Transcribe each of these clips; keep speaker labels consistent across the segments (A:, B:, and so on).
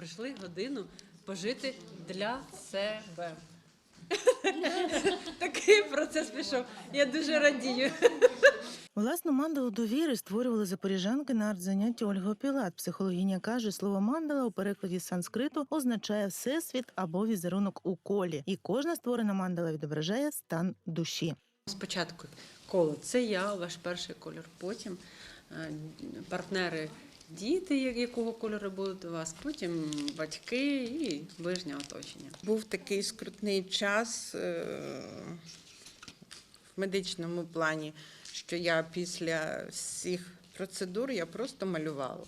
A: прийшли годину пожити для себе. Такий процес пішов. Я дуже радію.
B: Власну мандалу довіри створювали запоріжанки на артзанятті Ольга Пілат. Психологиня каже, слово мандала у перекладі з санскриту означає всесвіт або візерунок у колі, і кожна створена мандала відображає стан душі.
A: Спочатку коло це я, ваш перший кольор. Потім е, партнери, діти, якого кольору будуть у вас, потім батьки і ближнє оточення.
C: Був такий скрутний час е, в медичному плані, що я після всіх процедур я просто малювала.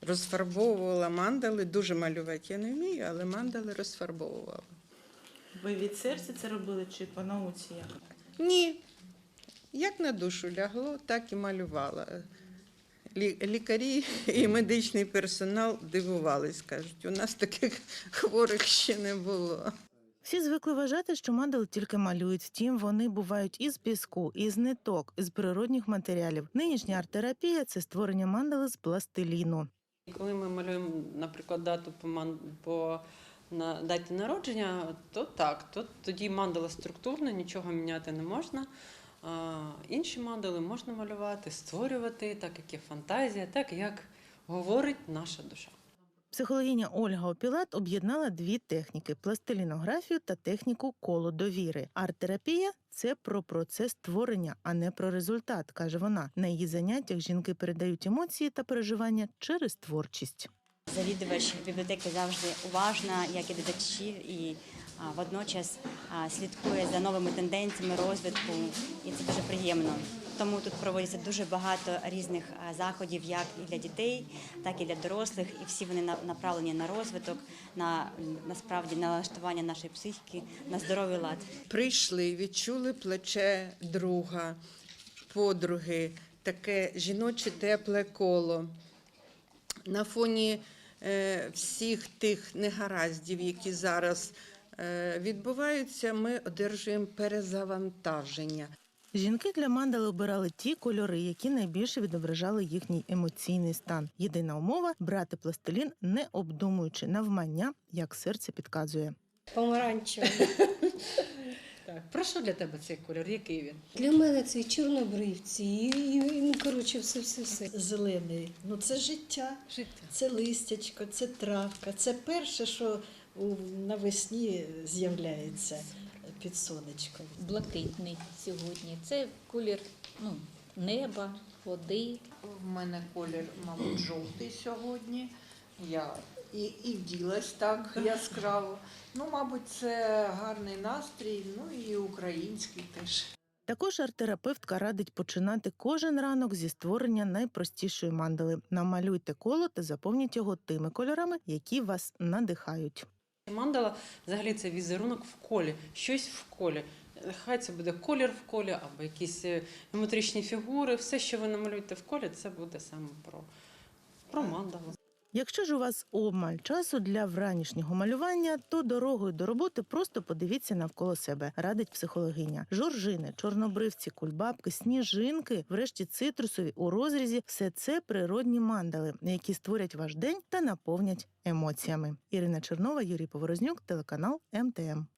C: Розфарбовувала мандали, дуже малювати я не вмію, але мандали розфарбовувала.
D: Ви від серця це робили чи по науці? Як?
C: Ні. Як на душу лягло, так і малювала. Лі- Лікарі і медичний персонал дивувались, кажуть, у нас таких хворих ще не було.
B: Всі звикли вважати, що мандали тільки малюють. Втім, вони бувають із піску, із ниток, із природних матеріалів. Нинішня арт-терапія – це створення мандали з пластиліну.
A: Коли ми малюємо, наприклад, дату по, ман... по на даті народження, то так, то тоді мандала структурна, нічого міняти не можна. Інші мандали можна малювати, створювати, так як є фантазія, так як говорить наша душа.
B: Психологиня Ольга Опілат об'єднала дві техніки: пластилінографію та техніку коло довіри. Арт-терапія це про процес творення, а не про результат, каже вона. На її заняттях жінки передають емоції та переживання через творчість.
E: Завідувач бібліотеки завжди уважна, як і глядачі, і водночас слідкує за новими тенденціями розвитку, і це дуже приємно. Тому тут проводиться дуже багато різних заходів, як і для дітей, так і для дорослих, і всі вони на- направлені на розвиток, на насправді налаштування нашої психіки, на здоровий лад.
C: Прийшли, відчули плече друга, подруги, таке жіноче тепле коло. На фоні е, всіх тих негараздів, які зараз відбуваються, ми одержуємо перезавантаження.
B: Жінки для мандали обирали ті кольори, які найбільше відображали їхній емоційний стан. Єдина умова брати пластилін, не обдумуючи навмання, як серце підказує.
F: Помаранчевий.
A: Так. Про що для тебе цей кольор? Який він?
F: Для мене це і чорнобривці, і, і ну, коротше, все, все, все.
G: Зелений. Ну це життя,
A: Життя.
G: це листячко, це травка. Це перше, що навесні з'являється під сонечком.
H: блакитний сьогодні. Це колір ну, неба, води.
I: В мене колір, мабуть, жовтий сьогодні. Я і, і вділась так яскраво. Ну, мабуть, це гарний настрій, ну і український теж.
B: Також арт-терапевтка радить починати кожен ранок зі створення найпростішої мандали. Намалюйте коло та заповніть його тими кольорами, які вас надихають.
A: Мандала взагалі це візерунок в колі, щось в колі. Хай це буде колір в колі або якісь е, геометричні фігури. Все, що ви намалюєте в колі, це буде саме про, про мандалу.
B: Якщо ж у вас обмаль часу для вранішнього малювання, то дорогою до роботи просто подивіться навколо себе, радить психологиня. Жоржини, чорнобривці, кульбабки, сніжинки, врешті цитрусові у розрізі все це природні мандали, які створять ваш день та наповнять емоціями. Ірина Чернова, Юрій Поворознюк, телеканал МТМ.